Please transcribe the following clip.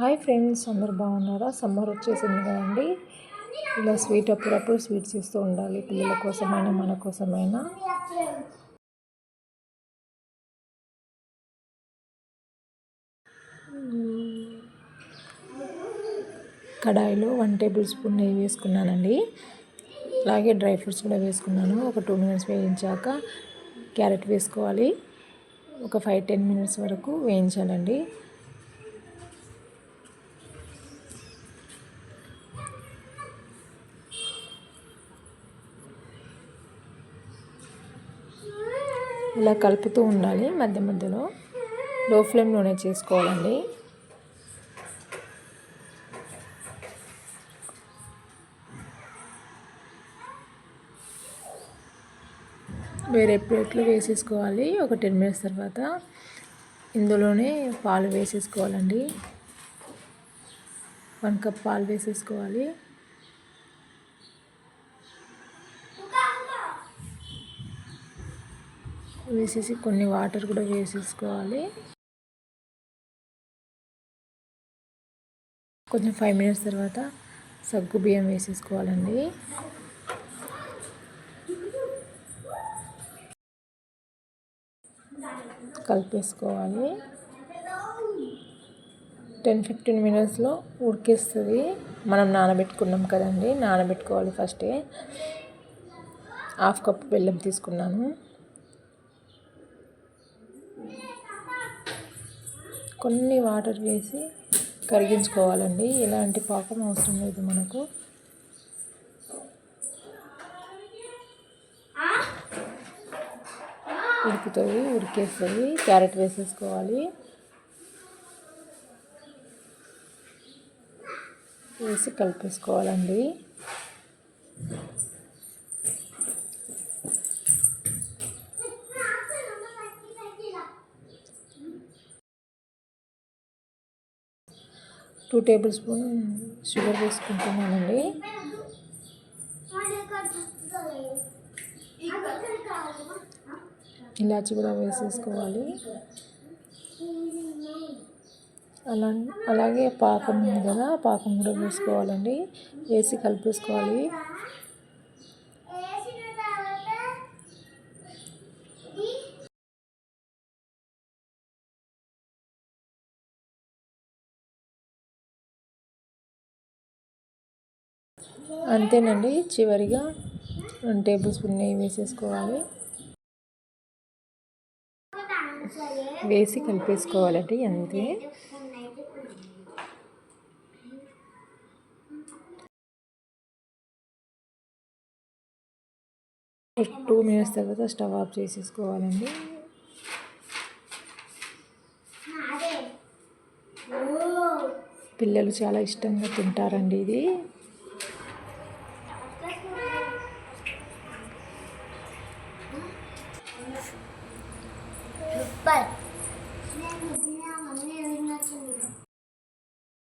Hi friends అందరు బాగున్నారా? Summer వచ్చేసింది కదండి. ఇలా స్వీట్ అప్పుడప్పుడు స్వీట్స్ ఇస్తూ ఉండాలి పిల్లల కోసమైనా మన కోసమైనా. కడాయిలో వన్ టేబుల్ స్పూన్ నెయ్యి వేసుకున్నానండి. అలాగే డ్రై ఫ్రూట్స్ కూడా వేసుకున్నాను. ఒక టూ మినిట్స్ వేయించాక క్యారెట్ వేసుకోవాలి. ఒక ఫైవ్ టెన్ మినిట్స్ వరకు వేయించాలండి. ఇలా కలుపుతూ ఉండాలి మధ్య మధ్యలో. లో ఫ్లేమ్లోనే చేసుకోవాలండి. వేరే ప్లేట్లు వేసేసుకోవాలి. ఒక టెన్ మినిట్స్ తర్వాత ఇందులోనే పాలు వేసేసుకోవాలండి. వన్ కప్ పాలు వేసేసుకోవాలి. వేసేసి కొన్ని వాటర్ కూడా వేసేసుకోవాలి. కొంచెం ఫైవ్ మినిట్స్ తర్వాత సగ్గు బియ్యం వేసేసుకోవాలండి. కలిపేసుకోవాలి. టెన్ ఫిఫ్టీన్ మినిట్స్లో ఉడికేస్తుంది. మనం నానబెట్టుకున్నాం కదండి నానబెట్టుకోవాలి ఫస్టే. హాఫ్ కప్ బెల్లం తీసుకున్నాను. కొన్ని వాటర్ వేసి కరిగించుకోవాలండి. ఎలాంటి పాకం అవసరం లేదు మనకు. ఉడుకుతుంది ఉడికేస్తుంది క్యారెట్ వేసేసుకోవాలి. వేసి కలిపేసుకోవాలండి. టూ టేబుల్ స్పూన్ షుగర్ వేసుకుంటున్నానండి. ఇలాచి కూడా వేసేసుకోవాలి. అలా అలాగే పాకం ఉంది కదా పాకం కూడా వేసుకోవాలండి. వేసి కలిపేసుకోవాలి. అంతేనండి. చివరిగా రెండు టేబుల్ స్పూన్ నెయ్యి వేసేసుకోవాలి. వేసి కలిపేసుకోవాలండి అంతే. టూ మినిట్స్ తర్వాత స్టవ్ ఆఫ్ చేసేసుకోవాలండి. పిల్లలు చాలా ఇష్టంగా తింటారండి ఇది. Super.